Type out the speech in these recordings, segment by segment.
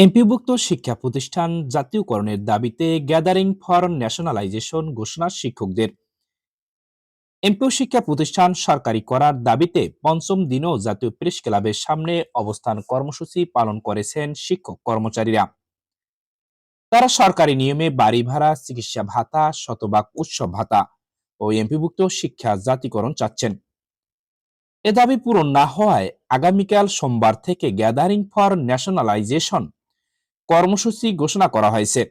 এমপিভুক্ত শিক্ষা প্রতিষ্ঠান জাতীয়করণের দাবিতে গ্যাদারিং ফর ন্যাশনালাইজেশন ঘোষণা শিক্ষকদের। এমপিও শিক্ষা প্রতিষ্ঠান সরকারি করার দাবিতে পঞ্চম দিনও জাতীয় প্রেস ক্লাবের সামনে অবস্থান কর্মসূচি পালন করেছেন শিক্ষক কর্মচারীরা। তারা সরকারি নিয়মে বাড়ি ভাড়া, চিকিৎসা ভাতা, শতভাগ উৎসব ভাতা ও এমপিভুক্ত শিক্ষা জাতীয়করণ চাচ্ছেন। এ দাবি পূরণ না হওয়ায় আগামীকাল সোমবার থেকে গ্যাদারিং ফর ন্যাশনালাইজেশন কর্মসূচি ঘোষণা করা হয়েছে।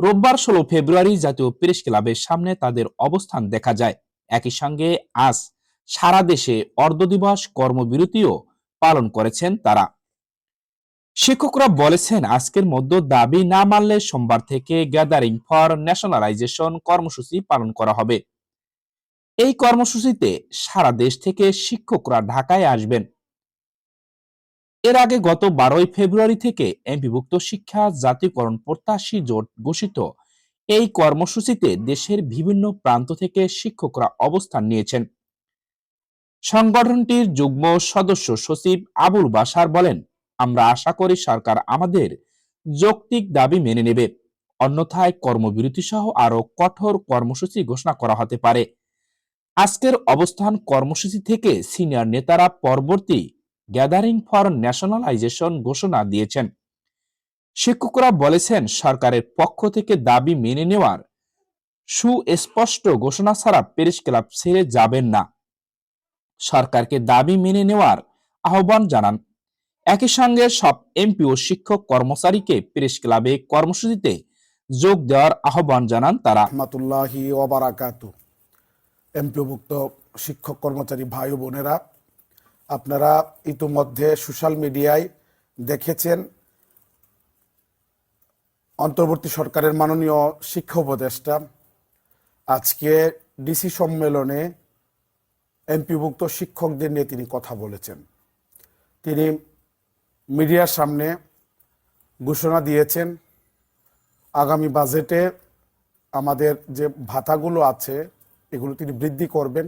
রোববার ষোলো ফেব্রুয়ারি জাতীয় প্রেস ক্লাবের সামনে তাদের অবস্থান দেখা যায়। একই সঙ্গে আজ সারা দেশে অর্ধদিবস কর্মবিরতিও পালন করেছেন তারা। শিক্ষকরা বলেছেন, আজকের মধ্যে দাবি না মানলে সোমবার থেকে গ্যাদারিং ফর ন্যাশনালাইজেশন কর্মসূচি পালন করা হবে। এই কর্মসূচিতে সারা দেশ থেকে শিক্ষকরা ঢাকায় আসবেন। এর আগে গত বারোই ফেব্রুয়ারি থেকে এমপিভুক্ত শিক্ষা জাতীয়করণ প্রত্যাশী জোট ঘোষিত। এই কর্মসূচিতে দেশের বিভিন্ন প্রান্ত থেকে শিক্ষকরা অবস্থান নিয়েছেন। সংগঠনটির যুগ্ম সদস্য সচিব আবুল বাসার বলেন, আমরা আশা করি সরকার আমাদের যৌক্তিক দাবি মেনে নেবে। অন্যথায় কর্মবিরতি সহ আরও কঠোর কর্মসূচি ঘোষণা করা হতে পারে। আজকের অবস্থান কর্মসূচি থেকে সিনিয়র নেতারা পরবর্তী গ্যাদারিং ফর ন্যাশনালাইজেশন ঘোষণা দিয়েছেন। শিক্ষকরা বলেছেন, সরকারের পক্ষ থেকে দাবি মেনে নেওয়ার সুস্পষ্ট ঘোষণা ছাড়া প্রেস ক্লাব ছেড়ে যাবেন না। সরকারকে দাবি মেনে নেওয়ার আহ্বান জানান। একই সঙ্গে সব এমপি ও শিক্ষক কর্মচারীকে প্রেস ক্লাবে কর্মসূচিতে যোগ দেওয়ার আহ্বান জানান তারা। এমপিভুক্ত শিক্ষক কর্মচারী ভাই বোনেরা আপনারা ইতিমধ্যে সোশ্যাল মিডিয়ায় দেখেছেন অন্তর্বর্তী সরকারের মাননীয় শিক্ষা উপদেষ্টা। আজকে ডিসি সম্মেলনে এমপিভুক্ত শিক্ষকদের নিয়ে তিনি কথা বলেছেন। তিনি মিডিয়ার সামনে ঘোষণা দিয়েছেন, আগামী বাজেটে আমাদের যে ভাতাগুলো আছে, এগুলো তিনি বৃদ্ধি করবেন।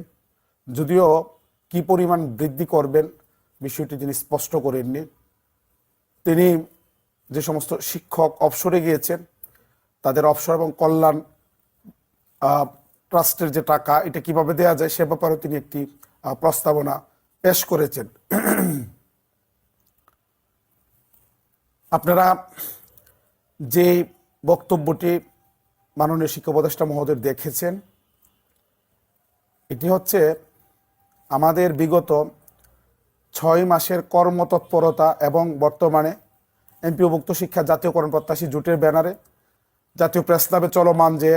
যদিও কি পরিমাণ বৃদ্ধি করবেন, বিষয়টি তিনি স্পষ্ট করেননি। তিনি যে সমস্ত শিক্ষক অবসরে গিয়েছেন, তাদের অবসর এবং কল্যাণ ট্রাস্টের যে টাকা, এটা কীভাবে দেওয়া যায় সে ব্যাপারে তিনি একটি প্রস্তাবনা পেশ করেছেন। আপনারা যে বক্তব্যটি মাননীয় শিক্ষা উপদেষ্টা মহোদয় দেখেছেন, এটি হচ্ছে আমাদের বিগত ছয় মাসের কর্মতৎপরতা এবং বর্তমানে এমপিওভুক্ত শিক্ষা জাতীয়করণ প্রত্যাশী জোটের ব্যানারে জাতীয় প্রেস ক্লাবে চলমান যে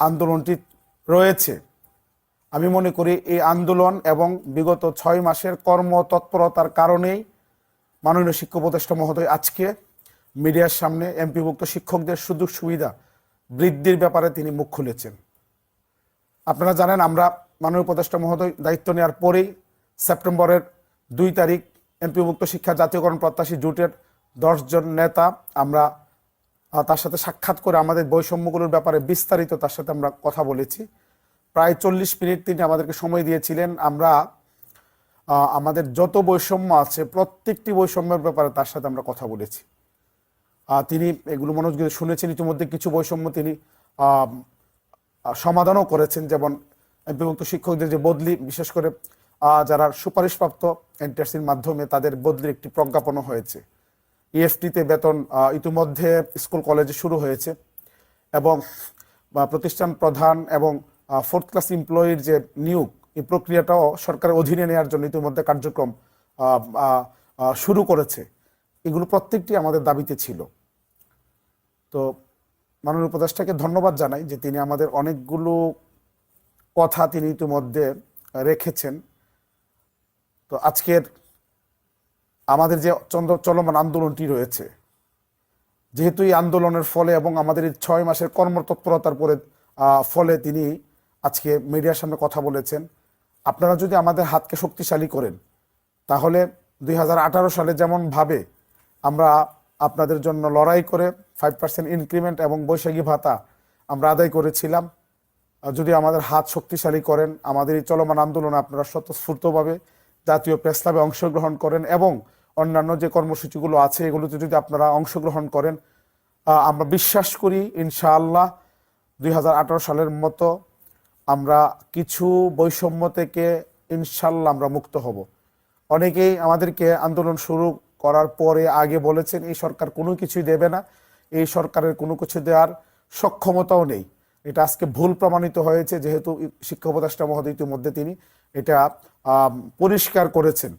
আন্দোলনটি রয়েছে, আমি মনে করি এই আন্দোলন এবং বিগত ছয় মাসের কর্মতৎপরতার কারণেই মাননীয় শিক্ষা উপদেষ্টা মহোদয় আজকে মিডিয়ার সামনে এমপিভুক্ত শিক্ষকদের সুযোগ সুবিধা বৃদ্ধির ব্যাপারে তিনি মুখ খুলেছেন। আপনারা জানেন আমরা মাননীয় উপদেষ্টা মহোদয় দায়িত্ব নেওয়ার পরেই সেপ্টেম্বরের দুই তারিখ এমপিভুক্ত শিক্ষা জাতীয়করণ প্রত্যাশী জোটের দশজন নেতা আমরা তার সাথে সাক্ষাৎ করে আমাদের বৈষম্যগুলোর ব্যাপারে বিস্তারিত তার সাথে আমরা কথা বলেছি। প্রায় চল্লিশ মিনিট তিনি আমাদেরকে সময় দিয়েছিলেন। আমরা আমাদের যত বৈষম্য আছে, প্রত্যেকটি বৈষম্যের ব্যাপারে তার সাথে আমরা কথা বলেছি। তিনি এগুলো মনোযোগ শুনেছেন। ইতিমধ্যে কিছু বৈষম্য তিনি সমাধানও করেছেন। যেমন বিভক্ত শিক্ষকদের যে বদলি, বিশেষ করে যারা সুপারিশপ্রাপ্ত এনটিআরসির মাধ্যমে তাদের বদলির একটি প্রজ্ঞাপনও হয়েছে। ইএফটিতে বেতন ইতিমধ্যে স্কুল কলেজে শুরু হয়েছে এবং প্রতিষ্ঠান প্রধান এবং ফোর্থ ক্লাস এমপ্লয়ির যে নিয়োগ, এই প্রক্রিয়াটাও সরকারের অধীনে নেওয়ার জন্য ইতিমধ্যে কার্যক্রম শুরু করেছে। এগুলো প্রত্যেকটি আমাদের দাবিতে ছিল। তো মাননীয় উপদেষ্টাকে ধন্যবাদ জানাই যে তিনি আমাদের অনেকগুলো কথা তিনি ইতিমধ্যে রেখেছেন। তো আজকের আমাদের যে চন্দ্র চলমান আন্দোলনটি রয়েছে, যেহেতু এই আন্দোলনের ফলে এবং আমাদের এই ছয় মাসের কর্মতৎপরতার পরে ফলে তিনি আজকে মিডিয়ার সামনে কথা বলেছেন। আপনারা যদি আমাদের হাতকে শক্তিশালী করেন, তাহলে দুই হাজার আঠারো সালে যেমন ভাবে আমরা আপনাদের জন্য লড়াই করে ফাইভ পার্সেন্ট ইনক্রিমেন্ট এবং বৈশাখী ভাতা আমরা আদায় করেছিলাম যদি আমাদের হাত শক্তিশালী করেন, আমাদের এই চলমান আন্দোলনে আপনারা স্বতঃস্ফূর্তভাবে জাতীয় প্রেস ক্লাবে অংশগ্রহণ করেন এবং অন্যান্য যে কর্মসূচিগুলো আছে, এগুলোতে যদি আপনারা অংশগ্রহণ করেন আমরা বিশ্বাস করি, ইনশাআল্লাহ দুই হাজার আঠারো সালের মতো আমরা কিছু বৈষম্য থেকে ইনশাল্লাহ আমরা মুক্ত হব। অনেকেই আমাদেরকে আন্দোলন শুরু করার পরে আগে বলেছেন, এই সরকার কোনো কিছুই দেবে না, এই সরকারের কোনো কিছু দেওয়ার সক্ষমতাও নেই। এটা আজকে ভুল প্রমাণিত হয়েছে, যেহেতু শিক্ষা উপদেষ্টা মহোদয় ইতিমধ্যে তিনি এটা পরিষ্কার করেছেন।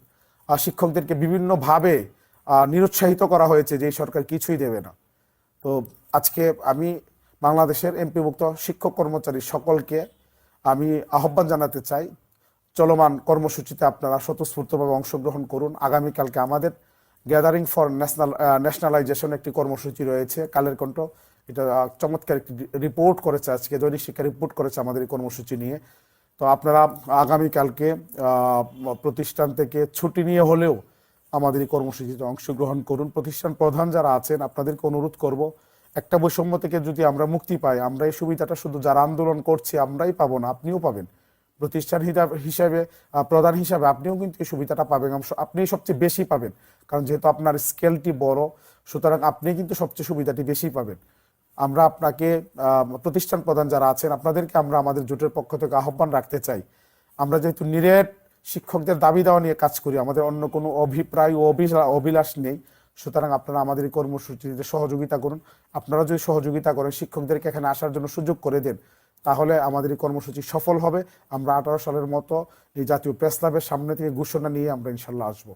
আর শিক্ষকদেরকে বিভিন্নভাবে নিরুৎসাহিত করা হয়েছে যে সরকার কিছুই দেবে না। তো আজকে আমি বাংলাদেশের এমপিভুক্ত শিক্ষক কর্মচারী সকলকে আমি আহ্বান জানাতে চাই, চলমান কর্মসূচিতে আপনারা স্বতঃস্ফূর্তভাবে অংশগ্রহণ করুন। আগামীকালকে আমাদের গ্যাদারিং ফর ন্যাশনাল ন্যাশনালাইজেশন একটি কর্মসূচি রয়েছে, কালের কণ্ঠ। এটা চমৎকার একটি রিপোর্ট করেছে আজকে, দৈনিক শিক্ষা রিপোর্ট করেছে আমাদের এই কর্মসূচি নিয়ে। তো আপনারা আগামীকালকে প্রতিষ্ঠান থেকে ছুটি নিয়ে হলেও আমাদের এই কর্মসূচিতে অংশগ্রহণ করুন। প্রতিষ্ঠান প্রধান যারা আছেন, আপনাদেরকে অনুরোধ করব, একটা বৈষম্য থেকে যদি আমরা মুক্তি পাই, আমরা এই সুবিধাটা শুধু যারা আন্দোলন করছি, আমরাই পাবো না, আপনিও পাবেন। প্রতিষ্ঠান হিসাব- প্রধান হিসাবে আপনিও কিন্তু এই সুবিধাটা পাবেন আপনি সবচেয়ে বেশি পাবেন। কারণ যেহেতু আপনার স্কেলটি বড়, সুতরাং আপনি কিন্তু সবচেয়ে সুবিধাটি বেশি পাবেন। আমরা আপনাকে প্রতিষ্ঠান প্রধান যারা আছেন, আপনাদেরকে আমরা আমাদের জোটের পক্ষ থেকে আহ্বান রাখতে চাই। আমরা যেহেতু নিরেট শিক্ষকদের দাবি দেওয়া নিয়ে কাজ করি, আমাদের অন্য কোনো অভিপ্রায় ও অভিলাষ নেই। সুতরাং আপনারা আমাদের এই কর্মসূচিতে সহযোগিতা করুন। আপনারা যদি সহযোগিতা করেন, শিক্ষকদেরকে এখানে আসার জন্য সুযোগ করে দেন, তাহলে আমাদের এই কর্মসূচি সফল হবে। আমরা আঠারো সালের মতো এই জাতীয় প্রেস ক্লাবের সামনে থেকে ঘোষণা নিয়ে আমরা ইনশাল্লাহ আসব।